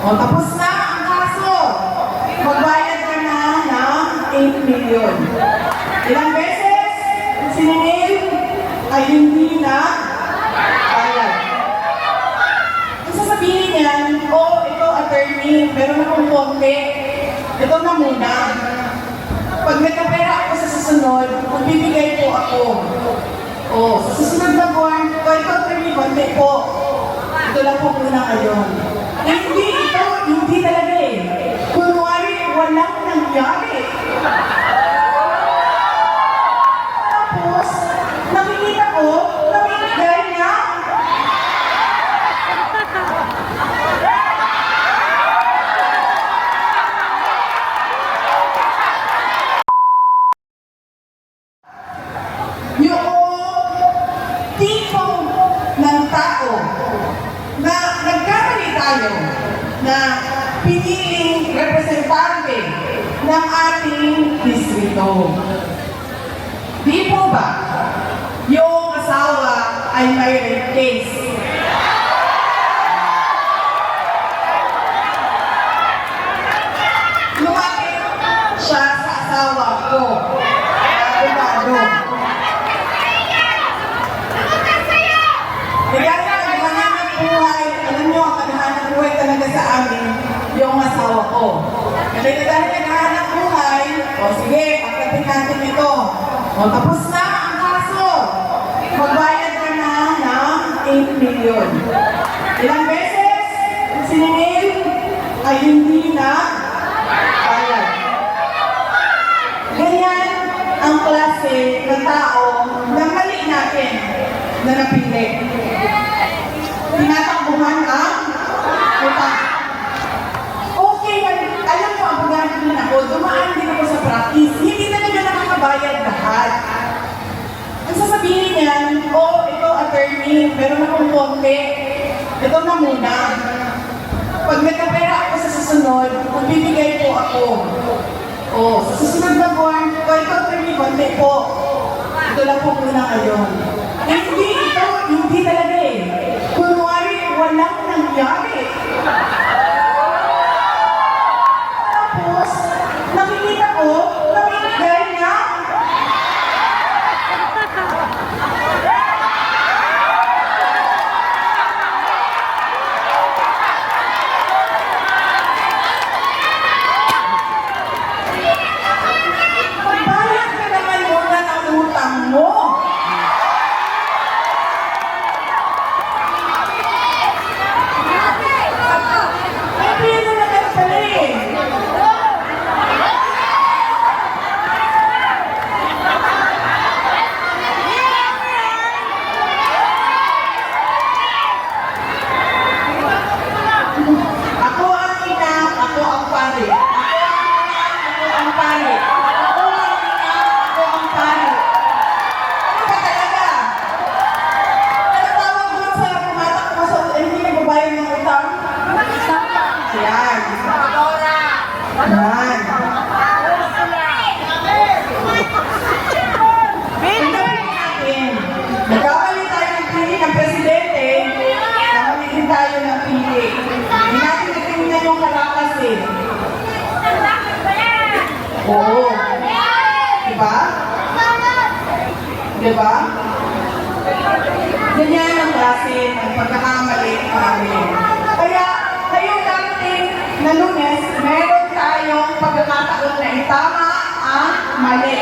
O, tapos na ang kaso. Magbayad ka na ng 8 million. Ilang beses siningil ay hindi na bayad. Ang sasabihin niyan, oh, ito attorney, meron akong konti. Ito na muna. Pag nagkapera ako sa susunod, magbibigay po ako. Oh, sa susunod na buwan, oh, ito attorney, konti po. Ito lang po muna ngayon. Hindi ito, hindi talaga eh. Kunwari, walang nangyari. Tapos, nakikita ko, namimigay niya yung tipong ng tao na nagkamali tayo na piniling representante ng ating distrito. Di po ba yung asawa ay may rape case? Lumapit siya sa asawa ko. Abogado. Kaya nga, naghahanap buhay, alam niyo, ang naghahanap sa amin, yung asawa ko. Kaya dahil naghahanap buhay, o sige, pagkating natin ito. O tapos na ang kaso. Magbayad ka na ng 8 million. Ilang beses siningil ay hindi na bayad. Ganyan ang klase ng tao na mali natin na napili. Tinatakbuhan ang utang. Okay, alam mo, abogado din ako, dumaan din ako sa practice. Hindi talaga nakakabayad lahat. Ang sasabihin niyan, oh, ito attorney, meron akong konti. Ito na muna. Pag nagkapera ako sa susunod, magbibigay po ako. Oh, sa susunod na buwan, oh, ito attorney, konti po. Ito lang po muna ngayon. Eh, hindi ito, hindi talaga eh. Kunwari, walang nangyari. Tapos, nakikita ko, namimigay niya Magbayad ka naman muna ng utang mo. May pera naman pala eh. Ako ang ina, ako ang pare. Ako ang pare. Ako ang ina, ako ang pare. Ano ba talaga? Ano tawag doon sa tumatakbo sa eh, hindi nagbabayad ng utang? Yan. Yan. Tingnan natin. Nagkamali tayo ng pili ng presidente, nagkamali din tayo ng pili. Hindi natin natingnan yung karakas eh. Oo. Diba? Diba? Ganyan ang klase ng pagkakamali namin. Kaya, ngayong darating na lunes, meron tayong pagkakataon na itama ang mali.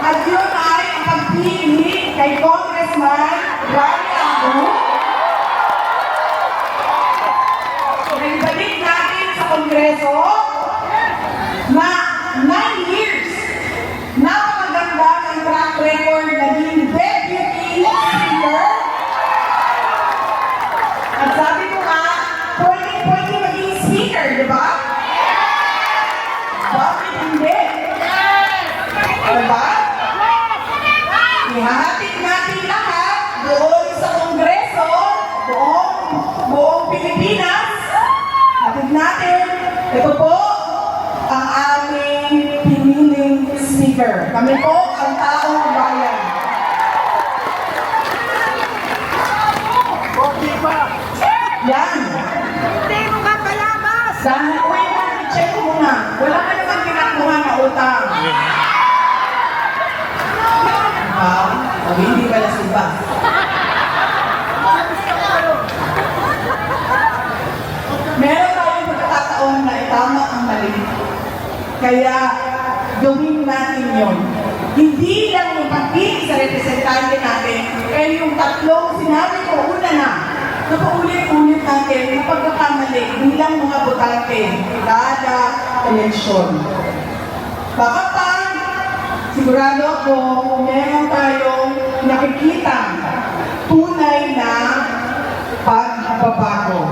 At yun ay ang pagpili kay Congressman Rani Abu Naibalik natin sa Kongreso na 9 years napakaganda ng track record naging deputy speaker at sabi ko nga pwede pwede maging speaker di ba? bakit hindi? diba? Ihahatid natin lahat doon sa Kongreso, buong, buong Pilipinas. Hatid natin, ito po, ang aming piniling speaker. Kami po ang taong bayan. Yan. I-check ko muna. Wala ka naman kinakuha na utang. Ah, o hindi pala sumba. Meron tayong pagkakataon na itama ang mali. Kaya, gawin natin yon. Hindi lang yung pagpili sa representante natin, pero yung tatlong sinabi ko una na, na paulit-ulit natin yung pagkakamali bilang mga botante kada eleksyon. Baka pa, sigurado ako meron tayong nakikita tunay na pagbabago.